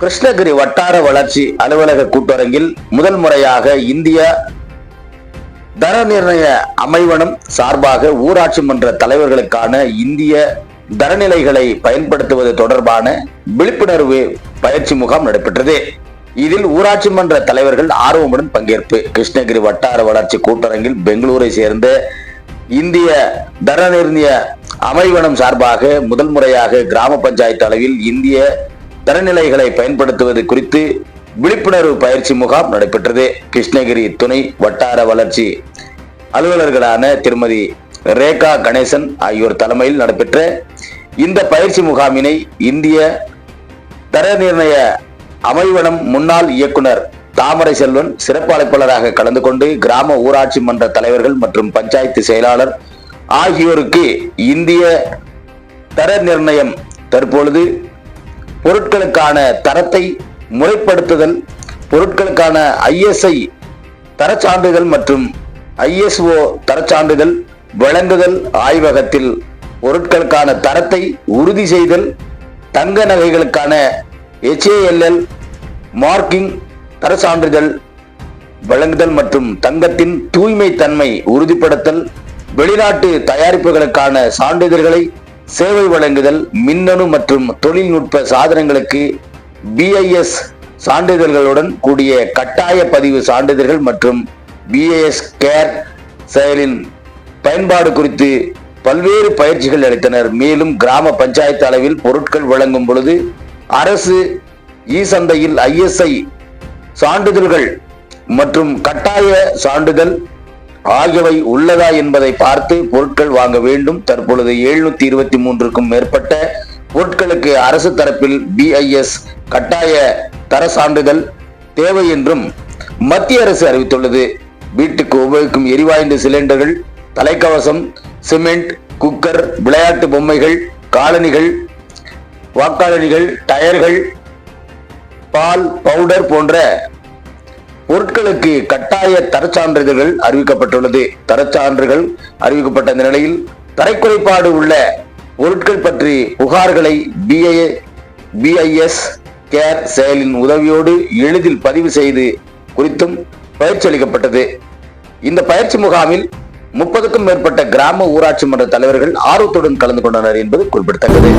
கிருஷ்ணகிரி வட்டார வளர்ச்சி அலுவலக கூட்டரங்கில் முதல் முறையாக இந்திய தர நிர்ணய அமைவனம் சார்பாக ஊராட்சி மன்ற தலைவர்களுக்கான இந்திய தரநிலைகளை பயன்படுத்துவது தொடர்பான விழிப்புணர்வு பயிற்சி முகாம் நடைபெற்றது. இதில் ஊராட்சி மன்ற தலைவர்கள் ஆர்வமுடன் பங்கேற்பு. கிருஷ்ணகிரி வட்டார வளர்ச்சி கூட்டரங்கில் பெங்களூரை சேர்ந்த இந்திய தர நிர்ணய அமைவனம் சார்பாக முதல் முறையாக கிராம பஞ்சாயத்து அளவில் இந்திய தரநிலைகளை பயன்படுத்துவது குறித்து விழிப்புணர்வு பயிற்சி முகாம் நடைபெற்றது. கிருஷ்ணகிரி துணை வட்டார வளர்ச்சி அலுவலர்களான திருமதி ரேகா கணேசன் ஆகியோர் தலைமையில் நடைபெற்ற இந்த பயிற்சி முகாமினை இந்திய தர நிர்ணய அமைவனம் முன்னாள் இயக்குனர் தாமரை செல்வன் சிறப்பு அழைப்பாளராக கலந்து கொண்டு கிராம ஊராட்சி மன்ற தலைவர்கள் மற்றும் பஞ்சாயத்து செயலாளர் ஆகியோருக்கு இந்திய தர நிர்ணயம் தற்பொழுது பொருட்களுக்கான தரத்தை முறைப்படுத்துதல் பொருட்களுக்கான ஐஎஸ்ஐ தரச்சான்றிதழ் மற்றும் ஐஎஸ்ஓ தரச்சான்றிதழ் வழங்குதல் ஆய்வகத்தில் பொருட்களுக்கான தரத்தை உறுதி செய்தல் தங்க நகைகளுக்கான எச்ஏஎல்எல் மார்க்கிங் தரச்சான்றிதழ் வழங்குதல் மற்றும் தங்கத்தின் தூய்மை தன்மை உறுதிப்படுத்தல் வெளிநாட்டு தயாரிப்புகளுக்கான சான்றிதழ்களை சேவை வழங்குதல் மின்னணு மற்றும் தொழில்நுட்ப சாதனங்களுக்கு பிஐஎஸ் சான்றிதழ்களுடன் கூடிய கட்டாய பதிவு சான்றிதழ்கள் மற்றும் பிஏஎஸ் கேர் செயலின் பயன்பாடு குறித்து பல்வேறு பயிற்சிகள் அளித்தனர் மேலும் கிராம பஞ்சாயத்து அளவில் பொருட்கள் வழங்கும் பொழுது அரசு இ சந்தையில் ஐஎஸ்ஐ சான்றிதழ்கள் மற்றும் கட்டாய சான்றிதழ் ஆகியவை உள்ளதா என்பதை பார்த்து பொருட்கள் வாங்க வேண்டும். தற்பொழுது எழுநூத்தி இருபத்தி மூன்றுக்கும் மேற்பட்ட பொருட்களுக்கு அரசு தரப்பில் பிஐஎஸ் கட்டாய தர சான்றிதழ் தேவை என்றும் மத்திய அரசு அறிவித்துள்ளது. வீட்டுக்கு உபயோகிக்கும் எரிவாயு சிலிண்டர்கள் தலைக்கவசம் சிமெண்ட் குக்கர் விளையாட்டு பொம்மைகள் காலணிகள் வாக்காளர்கள் டயர்கள் பால் பவுடர் போன்ற பொருட்களுக்கு கட்டாய தரச்சான்றிதழ்கள் அறிவிக்கப்பட்டுள்ளது. தரச்சான்றுகள் அறிவிக்கப்பட்ட இந்த நிலையில் தரக்குறைபாடு உள்ள பொருட்கள் பற்றி புகார்களை பிஐ பிஐஎஸ் கேர் செயலின் உதவியோடு எளிதில் பதிவு செய்து குறித்தும் பயிற்சி அளிக்கப்பட்டது. இந்த பயிற்சி முகாமில் முப்பதுக்கும் மேற்பட்ட கிராம ஊராட்சி மன்ற தலைவர்கள் ஆர்வத்துடன் கலந்து கொண்டனர் என்பது குறிப்பிடத்தக்கது.